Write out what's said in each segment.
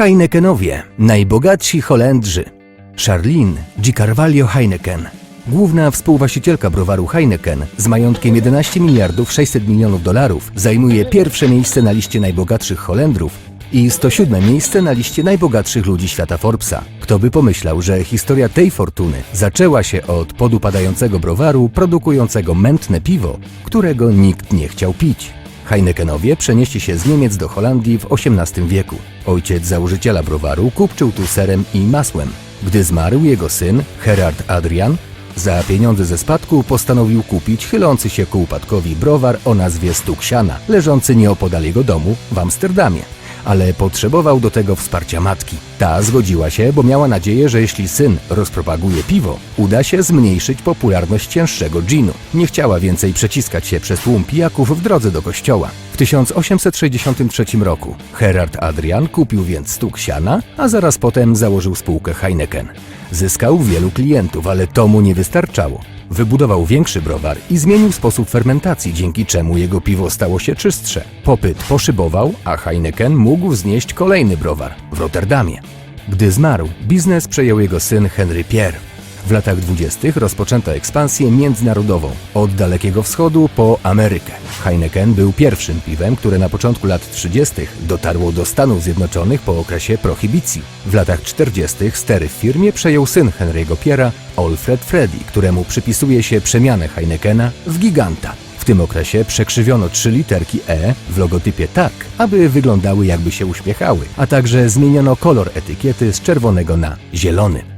Heinekenowie, najbogatsi Holendrzy. Charlene G. Carvalho Heineken, główna współwłaścicielka browaru Heineken z majątkiem 11 miliardów 600 milionów dolarów, zajmuje pierwsze miejsce na liście najbogatszych Holendrów i 107 miejsce na liście najbogatszych ludzi świata Forbesa. Kto by pomyślał, że historia tej fortuny zaczęła się od podupadającego browaru produkującego mętne piwo, którego nikt nie chciał pić. Heinekenowie przenieśli się z Niemiec do Holandii w XVIII wieku. Ojciec założyciela browaru kupczył tu serem i masłem. Gdy zmarł jego syn, Gerard Adrian, za pieniądze ze spadku postanowił kupić chylący się ku upadkowi browar o nazwie Stuksiana, leżący nieopodal jego domu w Amsterdamie. Ale potrzebował do tego wsparcia matki. Ta zgodziła się, bo miała nadzieję, że jeśli syn rozpropaguje piwo, uda się zmniejszyć popularność cięższego ginu. Nie chciała więcej przeciskać się przez tłum pijaków w drodze do kościoła. W 1863 roku Gerard Adrian kupił więc stuk siana, a zaraz potem założył spółkę Heineken. Zyskał wielu klientów, ale to mu nie wystarczało. Wybudował większy browar i zmienił sposób fermentacji, dzięki czemu jego piwo stało się czystsze. Popyt poszybował, a Heineken mógł znieść kolejny browar w Rotterdamie. Gdy zmarł, biznes przejął jego syn Henry Pierre. W latach dwudziestych rozpoczęto ekspansję międzynarodową, od Dalekiego Wschodu po Amerykę. Heineken był pierwszym piwem, które na początku lat 30. dotarło do Stanów Zjednoczonych po okresie prohibicji. W latach 40. stery w firmie przejął syn Henry'ego Piera, Alfred Freddy, któremu przypisuje się przemianę Heinekena w giganta. W tym okresie przekrzywiono trzy literki E w logotypie tak, aby wyglądały jakby się uśmiechały, a także zmieniono kolor etykiety z czerwonego na zielony.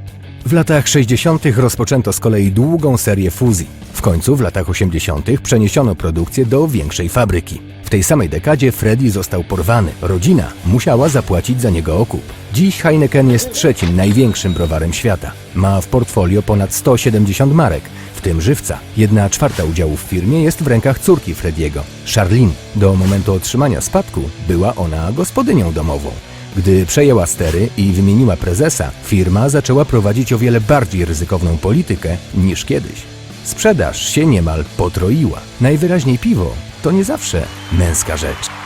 W latach 60. rozpoczęto z kolei długą serię fuzji. W końcu w latach 80. przeniesiono produkcję do większej fabryki. W tej samej dekadzie Freddy został porwany. Rodzina musiała zapłacić za niego okup. Dziś Heineken jest trzecim największym browarem świata. Ma w portfolio ponad 170 marek, w tym żywca. Jedna czwarta udziału w firmie jest w rękach córki Frediego, Charlene. Do momentu otrzymania spadku była ona gospodynią domową. Gdy przejęła stery i wymieniła prezesa, firma zaczęła prowadzić o wiele bardziej ryzykowną politykę niż kiedyś. Sprzedaż się niemal potroiła. Najwyraźniej piwo to nie zawsze męska rzecz.